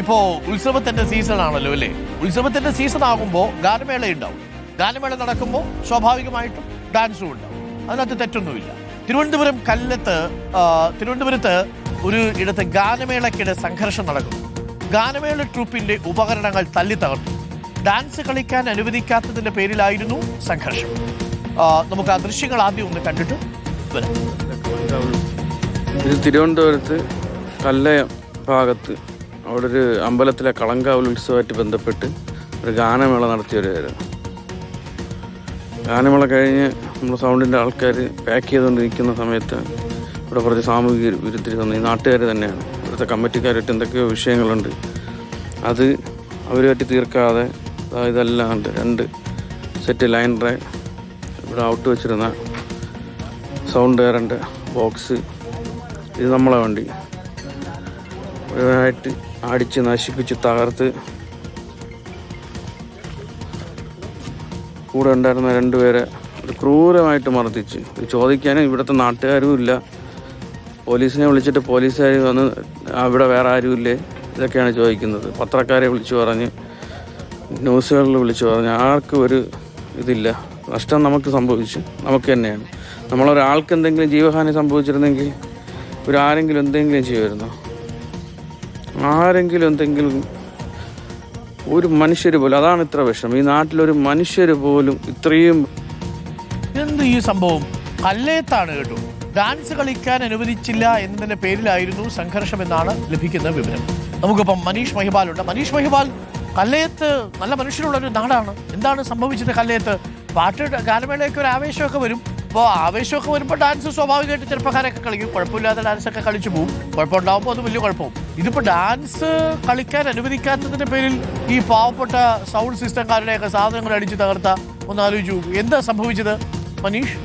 ഇപ്പോ ഉത്സവത്തിന്റെ സീസൺ ആണല്ലോ അല്ലേ? ഉത്സവത്തിന്റെ സീസൺ ആകുമ്പോൾ ഗാനമേള ഉണ്ടാവും ഗാനമേള നടക്കുമ്പോൾ സ്വാഭാവികമായിട്ടും ഡാൻസും ഉണ്ടാവും. അതിനകത്ത് തെറ്റൊന്നുമില്ല. തിരുവനന്തപുരം കല്ലത്ത് തിരുവനന്തപുരത്ത് ഒരു ഇടത്ത് ഗാനമേളയ്ക്കിടെ സംഘർഷം നടക്കുന്നു. ഗാനമേള ട്രൂപ്പിന്റെ ഉപകരണങ്ങൾ തല്ലി തകർത്തു. ഡാൻസ് കളിക്കാൻ അനുവദിക്കാത്തതിന്റെ പേരിലായിരുന്നു സംഘർഷം. നമുക്ക് ആ ദൃശ്യങ്ങൾ ആദ്യം ഒന്ന് കണ്ടിട്ട് വരാം. തിരുവനന്തപുരത്ത് കല്ലയം ഭാഗത്ത് അവിടെ ഒരു അമ്പലത്തിലെ കളങ്കാവൽ ഉത്സവമായിട്ട് ബന്ധപ്പെട്ട് ഒരു ഗാനമേള നടത്തി വരുമായിരുന്നു ഗാനമേള കഴിഞ്ഞ് നമ്മൾ സൗണ്ടിന്റെ ആൾക്കാർ പാക്ക് ചെയ്തുകൊണ്ടിരിക്കുന്ന സമയത്ത് ഇവിടെ കുറച്ച് സാമൂഹിക വിരുദ്ധർ തന്നെ ഈ നാട്ടുകാർ തന്നെയാണ്. ഇവിടുത്തെ കമ്മിറ്റിക്കാരായിട്ട് എന്തൊക്കെയോ വിഷയങ്ങളുണ്ട്. അത് അവരുമായിട്ട് തീർക്കാതെ ഇതല്ലാണ്ട് രണ്ട് സെറ്റ് ലൈനറെ ഇവിടെ ഔട്ട് വെച്ചിരുന്ന സൗണ്ട് വേറെ ബോക്സ് ഇത് നമ്മളെ വണ്ടി. മുഴുവനായിട്ട് അടിച്ച് നശിപ്പിച്ച് തകർത്ത് കൂടെ ഉണ്ടായിരുന്ന രണ്ടുപേരെ ക്രൂരമായിട്ട് മർദ്ദിച്ച്. ചോദിക്കാനും ഇവിടുത്തെ നാട്ടുകാരും ഇല്ല. പോലീസിനെ വിളിച്ചിട്ട് പോലീസുകാർ വന്ന് അവിടെ വേറെ ആരും ഇല്ലേ ഇതൊക്കെയാണ് ചോദിക്കുന്നത്. പത്രക്കാരെ വിളിച്ചു പറഞ്ഞ് ന്യൂസുകളിൽ വിളിച്ചു പറഞ്ഞ് ആർക്കും ഒരു ഇതില്ല. നഷ്ടം നമുക്ക് സംഭവിച്ചു. നമുക്ക് തന്നെയാണ്. നമ്മളൊരാൾക്ക് എന്തെങ്കിലും ജീവഹാനി സംഭവിച്ചിരുന്നെങ്കിൽ ഇവരാരെങ്കിലും എന്തെങ്കിലും ചെയ്യുമായിരുന്നോ? ആരെങ്കിലും എന്തെങ്കിലും ഒരു മനുഷ്യർ പോലും അതാണ് ഇത്ര വിഷമം. ഈ നാട്ടിലൊരു മനുഷ്യർ പോലും ഇത്രയും എന്ത് ഈ സംഭവം? കല്ലേത്താണ് കേട്ടോ. ഡാൻസ് കളിക്കാൻ അനുവദിച്ചില്ല എന്നതിന്റെ പേരിലായിരുന്നു സംഘർഷം എന്നാണ് ലഭിക്കുന്ന വിവരം. നമുക്കിപ്പം മനീഷ് മഹിബാൽ ഉണ്ട്. മനീഷ് മഹിബാൽ കല്ലയത്ത് നല്ല മനുഷ്യരുള്ള ഒരു നാടാണ്. എന്താണ് സംഭവിച്ചത് കല്ലയത്ത് പാട്ട് ഗാനമേളയൊക്കെ ഒരു ആവേശമൊക്കെ വരും. അപ്പോൾ ആവേശമൊക്കെ വരുമ്പോൾ ഡാൻസ് സ്വാഭാവികമായിട്ട് ചെറുപ്പക്കാരൊക്കെ കളിക്കും. കുഴപ്പമില്ലാതെ ഡാൻസ് ഒക്കെ കളിച്ചു പോകും കുഴപ്പമുണ്ടാകുമ്പോൾ അത് വലിയ കുഴപ്പവും. ഇതിപ്പോൾ ഡാൻസ് കളിക്കാൻ അനുവദിക്കാത്തതിന്റെ പേരിൽ ഈ പാവപ്പെട്ട സൗണ്ട് സിസ്റ്റംകാരുടെയൊക്കെ സാധനങ്ങൾ അടിച്ച് തകർത്ത ഒന്ന് ആലോചിച്ചു. എന്താ സംഭവിച്ചത് മനീഷ്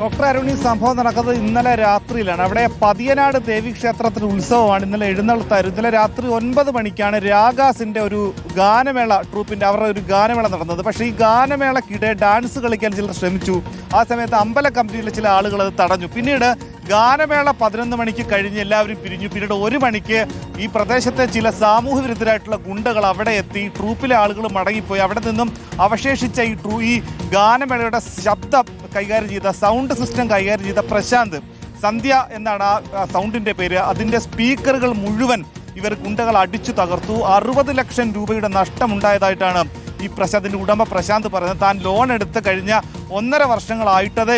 ഡോക്ടർ അരുണി സംഭവം നടക്കുന്നത് ഇന്നലെ രാത്രിയിലാണ്. അവിടെ പതിയനാട് ദേവി ക്ഷേത്രത്തിൽ ഉത്സവമാണ്. ഇന്നലെ എഴുന്നള്ളത്തായിരുന്നു. ഇന്നലെ രാത്രി ഒൻപത് മണിക്കാണ് രാഗാസിന്റെ ഒരു ഗാനമേള ട്രൂപ്പിന്റെ അവരുടെ ഒരു ഗാനമേള നടന്നത്. പക്ഷേ ഈ ഗാനമേളക്കിടെ ഡാൻസ് കളിക്കാൻ ചിലർ ശ്രമിച്ചു. ആ സമയത്ത് അമ്പല കമ്മിറ്റിയിലെ ചില ആളുകൾ അത് തടഞ്ഞു. പിന്നീട് ഗാനമേള പതിനൊന്ന് മണിക്ക് കഴിഞ്ഞ് എല്ലാവരും പിരിഞ്ഞു. പിന്നീട് ഒരു മണിക്ക് ഈ പ്രദേശത്തെ ചില സാമൂഹ്യ വിരുദ്ധരായിട്ടുള്ള ഗുണ്ടകൾ അവിടെ എത്തി. ട്രൂപ്പിലെ ആളുകൾ മടങ്ങിപ്പോയി. അവിടെ നിന്നും അവശേഷിച്ച ഈ ട്രൂ ഈ ഗാനമേളയുടെ ശബ്ദം കൈകാര്യം ചെയ്ത സൗണ്ട് സിസ്റ്റം കൈകാര്യം ചെയ്ത പ്രശാന്ത് സന്ധ്യ എന്നാണ് ആ സൗണ്ടിന്റെ പേര്. അതിന്റെ സ്പീക്കറുകൾ മുഴുവൻ ഇവർ ഗുണ്ടകൾ അടിച്ചു തകർത്തു. അറുപത് ലക്ഷം രൂപയുടെ നഷ്ടമുണ്ടായതായിട്ടാണ് ഈ പ്രശാന്തിന്റെ ഉടമ പ്രശാന്ത് പറയുന്നത് താൻ ലോൺ എടുത്ത് കഴിഞ്ഞ ഒന്നര വർഷങ്ങളായിട്ടതേ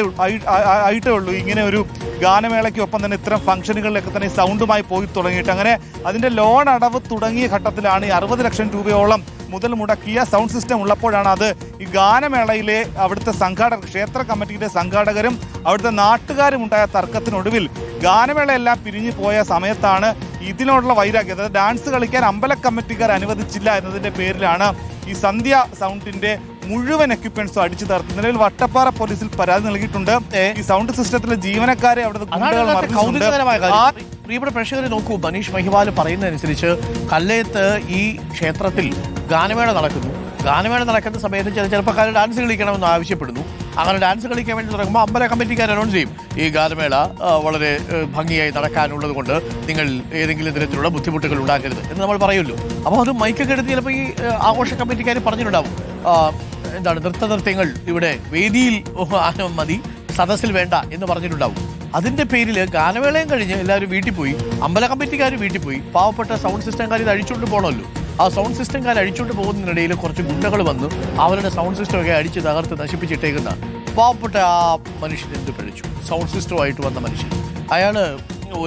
ആയിട്ടേ ഉള്ളൂ. ഇങ്ങനെ ഒരു ഗാനമേളയ്ക്കൊപ്പം തന്നെ ഇത്തരം ഫംഗ്ഷനുകളിലൊക്കെ തന്നെ സൗണ്ടുമായി പോയി തുടങ്ങിയിട്ട്. അങ്ങനെ അതിന്റെ ലോൺ അടവ് തുടങ്ങിയ ഘട്ടത്തിലാണ് ഈ അറുപത് ലക്ഷം രൂപയോളം മുതൽ മുടക്കിയ സൗണ്ട് സിസ്റ്റം ഉള്ളപ്പോഴാണ് അത് ഈ ഗാനമേളയിലെ അവിടുത്തെ സംഘാടകർ ക്ഷേത്ര കമ്മിറ്റിയിലെ സംഘാടകരും അവിടുത്തെ നാട്ടുകാരും ഉണ്ടായ തർക്കത്തിനൊടുവിൽ ഗാനമേളയെല്ലാം പിരിഞ്ഞു പോയ സമയത്താണ് ഇതിനോടുള്ള വൈരാഗ്യം. അതായത് ഡാൻസ് കളിക്കാൻ അമ്പല കമ്മിറ്റിക്കാർ അനുവദിച്ചില്ല എന്നതിന്റെ പേരിലാണ് ഈ സന്ധ്യ സൗണ്ടിന്റെ മുഴുവൻ എക്യുപ്മെന്റ്സും അടിച്ചു തകർത്തു. നിലവിൽ വട്ടപ്പാറ പോലീസിൽ പരാതി നൽകിയിട്ടുണ്ട്. ഈ സൗണ്ട് സിസ്റ്റത്തിലെ ജീവനക്കാരെ അവിടെ പ്രിയപ്പെട്ട പ്രേക്ഷകരെ നോക്കൂ മനീഷ് മഹിവാൽ പറയുന്നതനുസരിച്ച് കല്ലയത്ത് ഈ ക്ഷേത്രത്തിൽ ഗാനമേള നടക്കുന്നു. ഗാനമേള നടക്കുന്ന സമയത്ത് ചില ചെറുപ്പക്കാർ ഡാൻസ് കളിക്കണമെന്ന് ആവശ്യപ്പെടുന്നു. അങ്ങനെ ഡാൻസ് കളിക്കാൻ വേണ്ടി തുടങ്ങുമ്പോൾ അമ്പല കമ്മിറ്റിക്കാർ അനൗൺസ് ചെയ്യും. ഈ ഗാനമേള വളരെ ഭംഗിയായി നടക്കാനുള്ളത് കൊണ്ട് നിങ്ങൾ ഏതെങ്കിലും തരത്തിലുള്ള ബുദ്ധിമുട്ടുകൾ ഉണ്ടാക്കരുത് എന്ന് നമ്മൾ പറയുമല്ലോ. അപ്പോൾ അത് മൈക്കൊക്കെ എടുത്ത് ചിലപ്പോൾ ഈ ആഘോഷ കമ്മിറ്റിക്കാർ പറഞ്ഞിട്ടുണ്ടാവും. എന്താണ് നൃത്തനൃത്യങ്ങൾ ഇവിടെ വേദിയിൽ മതി സദസ്സിൽ വേണ്ട എന്ന് പറഞ്ഞിട്ടുണ്ടാവും. അതിന്റെ പേരിൽ ഗാനമേളയും കഴിഞ്ഞ് എല്ലാവരും വീട്ടിൽ പോയി അമ്പല കമ്മിറ്റിക്കാർ വീട്ടിൽ പോയി. പാവപ്പെട്ട സൗണ്ട് സിസ്റ്റംകാർ ഇത് അഴിച്ചുകൊണ്ട് പോകണമല്ലോ ആ സൗണ്ട് സിസ്റ്റം സിസ്റ്റംകാർ അഴിച്ചുകൊണ്ട് പോകുന്നതിനിടയിൽ കുറച്ച് ഗുണ്ടകൾ വന്നു. അവരുടെ സൗണ്ട് സിസ്റ്റമൊക്കെ അടിച്ച് തകർത്ത് നശിപ്പിച്ചിട്ടേക്കുന്ന പാവപ്പെട്ട ആ മനുഷ്യൻ എന്ത് പിഴച്ചു സൗണ്ട് സിസ്റ്റമായിട്ട് വന്ന മനുഷ്യൻ. അയാൾ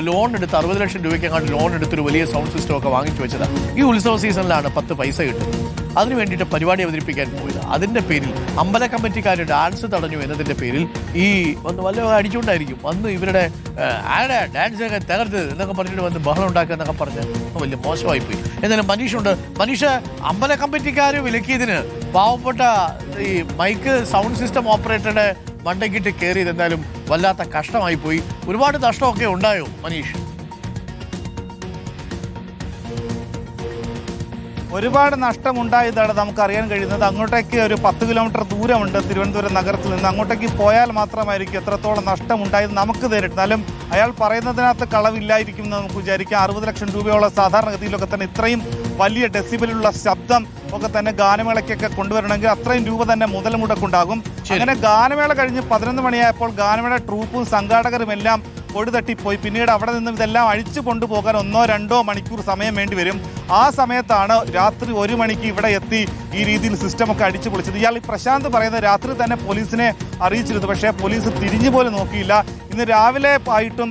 ലോൺ എടുത്ത് അറുപത് ലക്ഷം രൂപയ്ക്കെങ്ങാണ്ട് ലോൺ എടുത്തൊരു വലിയ സൗണ്ട് സിസ്റ്റം ഒക്കെ വാങ്ങിച്ചു വെച്ചത്. ഈ ഉത്സവ സീസണിലാണ് പത്ത് പൈസ കിട്ടുന്നത്. അതിനു വേണ്ടിയിട്ട് പരിപാടി അവതരിപ്പിക്കാൻ പോയത്. അതിന്റെ പേരിൽ അമ്പല കമ്മിറ്റിക്കാർ ഡാൻസ് തടഞ്ഞു എന്നതിന്റെ പേരിൽ ഈ വന്ന് വല്ല അടിച്ചുകൊണ്ടായിരിക്കും. വന്ന് ഇവരുടെ ആരുടെ ഡാൻസ് ഒക്കെ തകർത്ത് എന്നൊക്കെ പറഞ്ഞിട്ട് വന്ന് ബഹളം ഉണ്ടാക്കുക എന്നൊക്കെ പറഞ്ഞ് വലിയ മോശമായി പോയി എന്നാലും മനീഷുണ്ട്. മനീഷ് അമ്പല കമ്മിറ്റിക്കാർ വിലക്കിയതിന് പാവപ്പെട്ട ഈ മൈക്ക് സൗണ്ട് സിസ്റ്റം ഓപ്പറേറ്ററുടെ മണ്ടയ്ക്കിട്ട് കയറിയത് എന്തായാലും വല്ലാത്ത കഷ്ടമായി പോയി. ഒരുപാട് നഷ്ടമൊക്കെ ഉണ്ടായോ മനീഷ്? ഒരുപാട് നഷ്ടമുണ്ടായതാണ് നമുക്ക് അറിയാൻ കഴിയുന്നത്. അങ്ങോട്ടേക്ക് ഒരു പത്ത് കിലോമീറ്റർ ദൂരമുണ്ട് തിരുവനന്തപുരം നഗരത്തിൽ നിന്ന്. അങ്ങോട്ടേക്ക് പോയാൽ മാത്രമായിരിക്കും എത്രത്തോളം നഷ്ടമുണ്ടായത് നമുക്ക് നേരിട്ട്. അയാൾ പറയുന്നതിനകത്ത് കളവില്ലായിരിക്കും എന്ന് നമുക്ക് വിചാരിക്കാം. അറുപത് ലക്ഷം രൂപയോളം സാധാരണഗതിയിലൊക്കെ തന്നെ ഇത്രയും വലിയ ഡെസിബിലുള്ള ശബ്ദം ഒക്കെ തന്നെ ഗാനമേളയ്ക്കൊക്കെ കൊണ്ടുവരണമെങ്കിൽ അത്രയും രൂപ തന്നെ മുതൽ മുടക്കുണ്ടാകും അങ്ങനെ ഗാനമേള കഴിഞ്ഞ് പതിനൊന്ന് മണിയായപ്പോൾ ഗാനമേള ട്രൂപ്പും സംഘാടകരും എല്ലാം പൊടിതട്ടിപ്പോയി പിന്നീട് അവിടെ നിന്നും ഇതെല്ലാം അഴിച്ചു കൊണ്ടുപോകാൻ ഒന്നോ രണ്ടോ മണിക്കൂർ സമയം വേണ്ടി വരും. ആ സമയത്താണ് രാത്രി ഒരു മണിക്ക് ഇവിടെ എത്തി ഈ രീതിയിൽ സിസ്റ്റമൊക്കെ അടിച്ചു പൊളിച്ചത്. ഇയാൾ ഈ പ്രശാന്ത് പറയുന്നത് രാത്രി തന്നെ പോലീസിനെ അറിയിച്ചിരുന്നു. പക്ഷേ പോലീസ് തിരിഞ്ഞു പോലും നോക്കിയില്ല. ഇന്ന് രാവിലെ ആയിട്ടും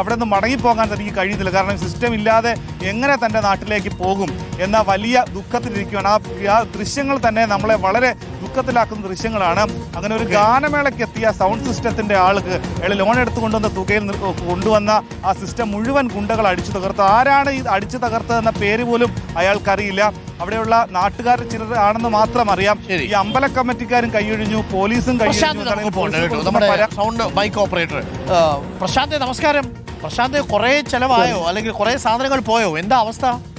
അവിടെ നിന്ന് മടങ്ങിപ്പോകാൻ തനിക്ക് കഴിയുന്നില്ല. കാരണം സിസ്റ്റം ഇല്ലാതെ എങ്ങനെ തന്റെ നാട്ടിലേക്ക് പോകും എന്ന വലിയ ദുഃഖത്തിലിരിക്കുകയാണ്. ആ ആ ദൃശ്യങ്ങൾ തന്നെ നമ്മളെ വളരെ ദുഃഖത്തിലാക്കുന്ന ദൃശ്യങ്ങളാണ്. അങ്ങനെ ഒരു ഗാനമേളയ്ക്ക് എത്തിയ സൗണ്ട് സിസ്റ്റത്തിന്റെ ആൾക്ക് അയാൾ ലോൺ എടുത്തു കൊണ്ടുവന്ന തുകയിൽ കൊണ്ടുവന്ന ആ സിസ്റ്റം മുഴുവൻ ഗുണ്ടകൾ അടിച്ചു തകർത്തു. ആരാണ് ഈ അടിച്ചു തകർത്തതെന്ന പേര് പോലും അയാൾക്കറിയില്ല. അവിടെയുള്ള നാട്ടുകാർ ചിലർ ആണെന്ന് മാത്രം അറിയാം. ഈ അമ്പല കമ്മിറ്റിക്കാരും കൈയൊഴിഞ്ഞു പോലീസും സൗണ്ട് ബൈക്ക് ഓപ്പറേറ്റർ. പ്രശാന്ത് നമസ്കാരം. പ്രശാന്ത് കുറെ ചെലവായോ? അല്ലെങ്കിൽ കുറെ സാധനങ്ങൾ പോയോ? എന്താ അവസ്ഥ?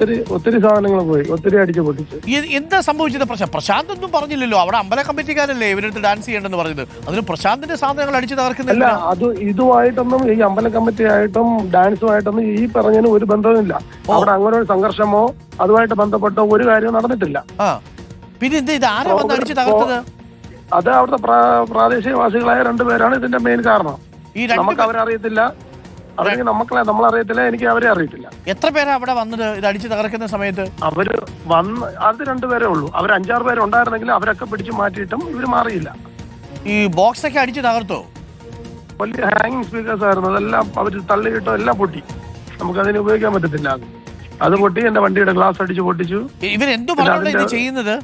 ഒത്തിരി ഒത്തിരി സാധനങ്ങൾ പോയി ഒത്തിരി അടിച്ചു പൊട്ടിച്ചു. എന്താ സംഭവിച്ചത്? പ്രശാന്ത് പ്രശാന്ത് ഒന്നും പറഞ്ഞില്ലല്ലോ. അവിടെ അമ്പല കമ്മിറ്റിക്കാരല്ലേ ഇവരടുത്ത് ഡാൻസ് ചെയ്യണ്ടെന്ന് പറഞ്ഞത്. അതിന് പ്രശാന്തിന്റെ സാധനങ്ങൾ അടിച്ചു തകർക്കുന്നില്ല. അത് ഇതുമായിട്ടൊന്നും ഈ അമ്പല കമ്മിറ്റി ആയിട്ടും ഡാൻസുമായിട്ടൊന്നും ഈ പറഞ്ഞതിന് ഒരു ബന്ധവുമില്ല. അവിടെ അങ്ങനെ ഒരു സംഘർഷമോ അതുമായിട്ട് ബന്ധപ്പെട്ടോ ഒരു കാര്യവും നടന്നിട്ടില്ല. പിന്നെ എന്ത് ഇത് ആരാ വന്ന് അടിച്ചു തകർത്തത്? അത് അവിടുത്തെ പ്രാദേശിക വാസികളായ രണ്ടുപേരാണ് ഇതിന്റെ മെയിൻ കാരണം. നമുക്ക് അവരെ അറിയത്തില്ല നമുക്കല്ല നമ്മൾ നമ്മളറിയത്തില്ല എനിക്ക് അവരെ അറിയത്തില്ല. എത്ര പേരാ അവിടെ വന്നത് ഇത് അടിച്ചു തകർക്കുന്ന സമയത്ത്? അവർ വന്ന് അത് രണ്ടുപേരേ ഉള്ളൂ. അവർ അഞ്ചാറ് പേര് ഉണ്ടായിരുന്നെങ്കിൽ അവരൊക്കെ പിടിച്ചു മാറ്റിയിട്ടും ഇവർ മാറിയില്ല. ഈ ബോക്സ് ഒക്കെ അടിച്ചു തകർത്തോ? വലിയ ഹാങ്ങിങ് സ്പീക്കേഴ്സ് ആയിരുന്നു. അതെല്ലാം അവർ തള്ളിയിട്ടോ എല്ലാം പൊട്ടി. നമുക്ക് അതിന് ഉപയോഗിക്കാൻ പറ്റത്തില്ല അത്. അത് പൊട്ടി എന്റെ വണ്ടിയുടെ ഗ്ലാസ് അടിച്ച് പൊട്ടിച്ചു. ഇവരെന്തു പറഞ്ഞോണ്ട് ഇത് ചെയ്യുന്നത്?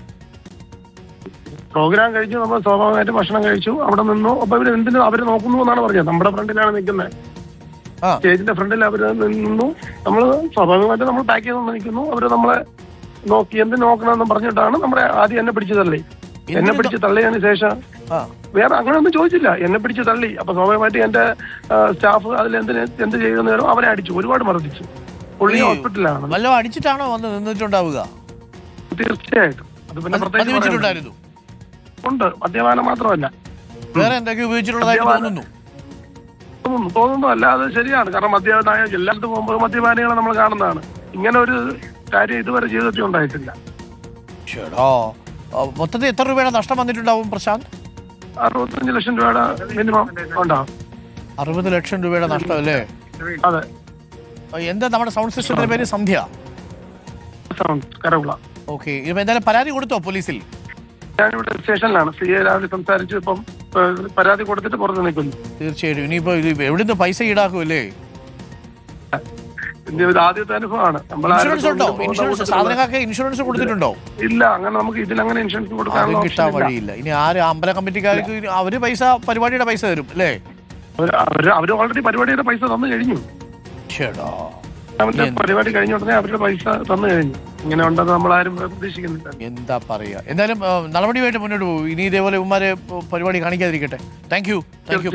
പ്രോഗ്രാം കഴിച്ചു നമ്മൾ സ്വാഭാവികമായിട്ട് ഭക്ഷണം കഴിച്ചു അവിടെ നിന്നു. അപ്പൊ ഇവർ എന്തിനു അവർ നോക്കുന്നു എന്നാണ് പറഞ്ഞത്. നമ്മുടെ ഫ്രണ്ടിലാണ് നിൽക്കുന്നത്. സ്റ്റേജിന്റെ ഫ്രണ്ടിൽ അവർ നിന്നു. നമ്മൾ സ്വാഭാവികമായിട്ട് നമ്മൾ പാക്ക് ചെയ്ത് നിൽക്കുന്നു. അവർ നമ്മളെ നോക്കി എന്ത് നോക്കണമെന്ന് പറഞ്ഞിട്ടാണ് നമ്മളെ ആദ്യം എന്നെ പിടിച്ചു തള്ളി. എന്നെ പിടിച്ച് തള്ളിയതിന് ശേഷം. വേറെ അങ്ങനെ ഒന്നും ചോദിച്ചില്ല. എന്നെ പിടിച്ച് തള്ളി. അപ്പൊ സ്വാഭാവികമായിട്ട് എന്റെ സ്റ്റാഫ് അതിൽ എന്തിന് എന്ത് ചെയ്യുന്ന നേരം അവനെ അടിച്ചു. ഒരുപാട് മർദ്ദിച്ചു. പുള്ളി ഹോസ്പിറ്റലാണ് വല്ല അടിച്ചിട്ടാണോ വന്ന് നിന്നിട്ടുണ്ടാവുക? തീർച്ചയായിട്ടും. അത് പിന്നെ പ്രത്യേകിച്ച് ഉണ്ട്. മദ്യപാനം മാത്രമല്ല. വേറെ എന്തൊക്കെ ഉപയോഗിച്ചിട്ടുള്ളതായിട്ട് തോന്നുന്നു. തോന്നുന്നു തോന്നുന്നു അല്ല അത് ശരിയാണ്. കാരണം മദ്യപാന എല്ലായിടത്തും പോകുമ്പോൾ മദ്യപാനികളെ നമ്മൾ കാണുന്നതാണ്. ഇങ്ങനെ ഒരു കാര്യം ഇതുവരെ ജീവിതത്തിൽ ഉണ്ടായിട്ടില്ല. ചേടാ. മൊത്തത്തിൽ എത്ര രൂപയുടെ നഷ്ടം വന്നിട്ടുണ്ടാവും പ്രശാന്ത്? അറുപത്തഞ്ച് ലക്ഷം രൂപയുടെ മിനിമം ഉണ്ടാവും അറുപത് ലക്ഷം രൂപയുടെ നഷ്ടം അല്ലേ അതെ എന്താ നമ്മുടെ സൗണ്ട് സിസ്റ്റത്തിന്റെ പേര് സന്ധ്യ? ഓക്കെ. ഇപ്പൊ എന്തായാലും പരാതി കൊടുത്തോ പോലീസിൽ? ഞാനിവിടെ സ്റ്റേഷനിലാണ്. സി എ രാവിലെ സംസാരിച്ചു. ഇപ്പം പരാതി കൊടുത്തിട്ട് പുറത്ത് നിൽക്കുന്നു. തീർച്ചയായിട്ടും. ഇനിയിപ്പോ ഇത് എവിടുന്ന് പൈസ ഈടാക്കുമല്ലേ ആദ്യത്തെ അനുഭവമാണ്. നമ്മൾ ഇൻഷുറൻസ് ഉണ്ടോ? ഇൻഷുറൻസ് സാധനങ്ങൾക്ക് ഇൻഷുറൻസ് കൊടുത്തിട്ടുണ്ടോ? ഇല്ല അങ്ങനെ നമുക്ക് ഇൻഷുറൻസ് കൊടുക്കാൻ കിട്ടാൻ വഴിയില്ല. ഇനി ആര് അമ്പല കമ്മിറ്റിക്കാർക്ക് അവർ പൈസ പരിപാടിയുടെ പൈസ തരും അല്ലേ? അവർ അവർ ഓൾറെഡി പരിപാടിയുടെ പൈസ തന്നു കഴിഞ്ഞു. ചേടാ. എന്ത്? പരിപാടി കഴിഞ്ഞ ഉടനെ അവരുടെ പൈസ തന്നു കഴിഞ്ഞു. ഇങ്ങനെ ഉണ്ടെന്ന് നമ്മൾ ആരും പ്രതീക്ഷിക്കുന്നില്ല. എന്താ പറയാ എന്തായാലും നടപടിയുമായിട്ട് മുന്നോട്ട് പോകും. ഇനി ഇതേപോലെ ഉമ്മാരെ പരിപാടി കാണിക്കാതിരിക്കട്ടെ. താങ്ക് യു താങ്ക് യു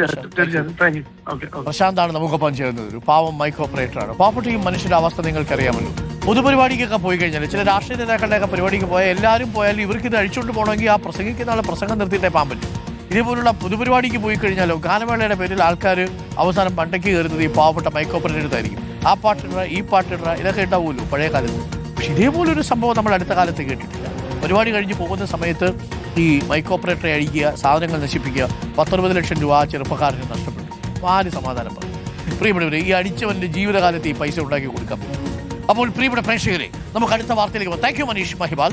പ്രശാന്താണ് നമുക്കൊപ്പം ചേർന്നത് ഒരു പാവം മൈക്ക് ഓപ്പറേറ്ററാണ് പാവപ്പെട്ടിയും മനുഷ്യരുടെ അവസ്ഥ നിങ്ങൾക്കറിയാമല്ലോ. പൊതുപരിപാടിക്കൊക്കെ പോയി കഴിഞ്ഞാൽ ചില രാഷ്ട്രീയ നേതാക്കളുടെയൊക്കെ പരിപാടിക്ക് പോയാൽ എല്ലാവരും പോയാലും ഇവർക്ക് ഇത് അഴിച്ചുകൊണ്ട് പോകണമെങ്കിൽ ആ പ്രസംഗിക്കുന്ന ആളെ പ്രസംഗം നിർത്തിയിട്ടേ പാൻ പറ്റും. ഇതേപോലുള്ള പൊതുപരിപാടിക്ക് പോയി കഴിഞ്ഞാലോ ഗാനമേളയുടെ പേരിൽ ആൾക്കാർ അവസാനം പണ്ടയ്ക്ക് കയറുന്നത് ഈ പാവപ്പെട്ട മൈക്ക് ഓപ്പറേറ്റർ അടുത്തായിരിക്കും. ആ പാട്ടിട ഈ പാട്ടിട ഇതൊക്കെ ഉണ്ടാവുമല്ലോ പഴയ കാലത്ത്. പക്ഷെ ഇതേപോലൊരു സംഭവം നമ്മൾ അടുത്ത കാലത്ത് കേട്ടിട്ടില്ല. പരിപാടി കഴിഞ്ഞ് പോകുന്ന സമയത്ത് ഈ മൈക്ക് ഓപ്പറേറ്ററെ അഴിക്കുക സാധനങ്ങൾ നശിപ്പിക്കുക പത്തൊൻപത് ലക്ഷം രൂപ ആ ചെറുപ്പക്കാരന് നഷ്ടപ്പെട്ടു. വാൽ സമാധാനം പറഞ്ഞു പ്രിയപ്പെട്ടവരെ ഈ അടിച്ചവന്റെ ജീവിതകാലത്ത് ഈ പൈസ ഉണ്ടാക്കി കൊടുക്കാൻ അപ്പോൾ പ്രിയപ്പെട്ട പ്രേക്ഷകരെ നമുക്ക് അടുത്ത വാർത്തയിലേക്ക് താങ്ക് യു മനീഷ് മഹിബാൽ